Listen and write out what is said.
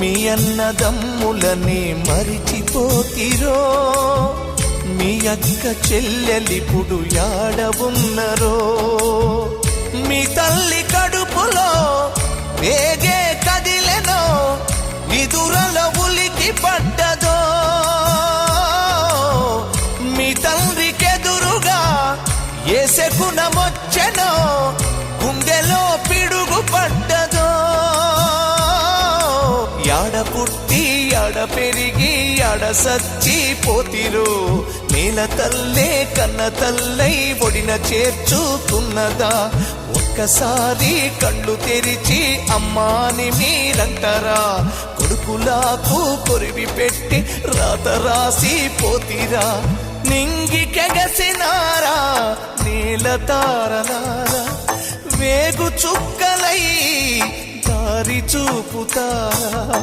మీ అన్నదమ్ములని మరిచిపోతిరో? మీ అక్క చెల్లెలిపుడు యాడవున్నరో? మీ తల్లి కడుపులో వేగే కదిలెనో? విదురల ఉలికి పడ్డదో? మీ తండ్రికెదురుగా ఏ శకునమొచ్చెనో యాడ పుట్టి యాడ పెరిగి యాడ సచ్చి పోతిరు నేల తల్లే కన్న తల్లై ఒడిన చేర్చుతున్నదా? ఒక్కసారి కళ్ళు తెరిచి అమ్మాని మీరంటారా కొడుకులాకు కొరివి పెట్టి రాత రాసి పోతిరా? నింగికెగసినారా నేల తారలారా? వేగు చుక్కలై దారి చూపుతారా?